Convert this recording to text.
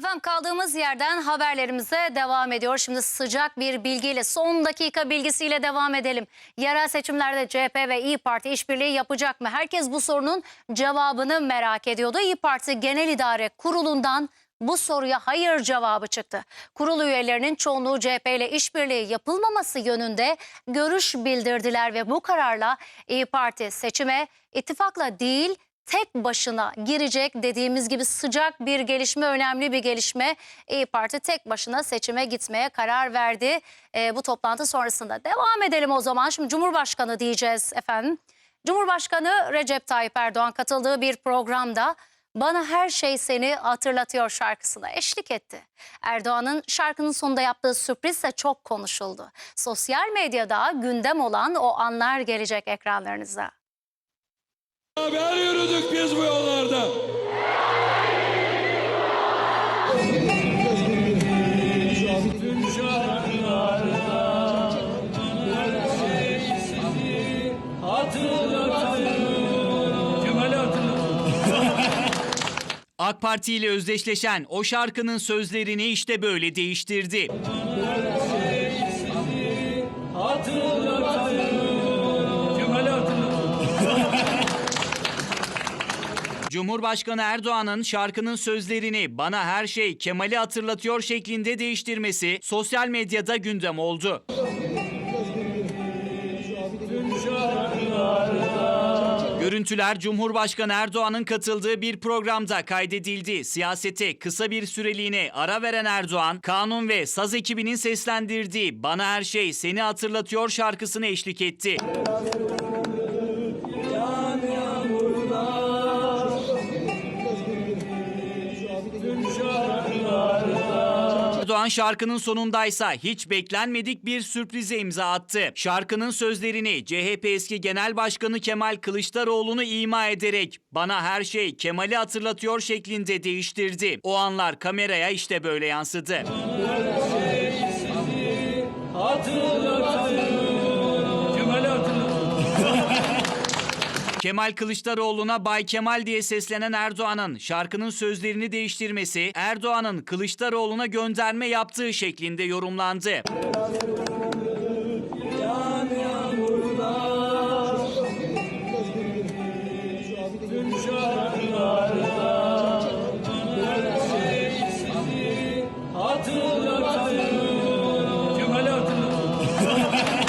Efendim kaldığımız yerden haberlerimize devam ediyor. Şimdi sıcak bir bilgiyle son dakika bilgisiyle devam edelim. Yerel seçimlerde CHP ve İyi Parti işbirliği yapacak mı? Herkes bu sorunun cevabını merak ediyordu. İyi Parti Genel İdare Kurulu'ndan bu soruya hayır cevabı çıktı. Kurul üyelerinin çoğunluğu CHP ile işbirliği yapılmaması yönünde görüş bildirdiler ve bu kararla İyi Parti seçime ittifakla değil tek başına girecek dediğimiz gibi sıcak bir gelişme, önemli bir gelişme. İyi Parti tek başına seçime gitmeye karar verdi. Ee, bu toplantı sonrasında devam edelim o zaman. Şimdi Cumhurbaşkanı diyeceğiz efendim. Cumhurbaşkanı Recep Tayyip Erdoğan katıldığı bir programda bana her şey seni hatırlatıyor şarkısına eşlik etti. Erdoğan'ın şarkının sonunda yaptığı sürpriz de çok konuşuldu. Sosyal medyada gündem olan o anlar gelecek ekranlarınıza. Haber yürüdük biz bu yollarda. AK Parti ile özdeşleşen o şarkının sözlerini işte böyle değiştirdi. Cumhurbaşkanı Erdoğan'ın şarkının sözlerini bana her şey Kemal'i hatırlatıyor şeklinde değiştirmesi sosyal medyada gündem oldu. Görüntüler Cumhurbaşkanı Erdoğan'ın katıldığı bir programda kaydedildi. Siyasete kısa bir süreliğine ara veren Erdoğan, kanun ve saz ekibinin seslendirdiği Bana Her Şey Seni Hatırlatıyor şarkısını eşlik etti. Erdoğan şarkının sonundaysa hiç beklenmedik bir sürprize imza attı. Şarkının sözlerini CHP eski Genel Başkanı Kemal Kılıçdaroğlu'nu ima ederek bana her şey Kemal'i hatırlatıyor şeklinde değiştirdi. O anlar kameraya işte böyle yansıdı. Kemal'i Kemal Kılıçdaroğlu'na Bay Kemal diye seslenen Erdoğan'ın şarkının sözlerini değiştirmesi, Erdoğan'ın Kılıçdaroğlu'na gönderme yaptığı şeklinde yorumlandı. Kemal'i hatırlatın.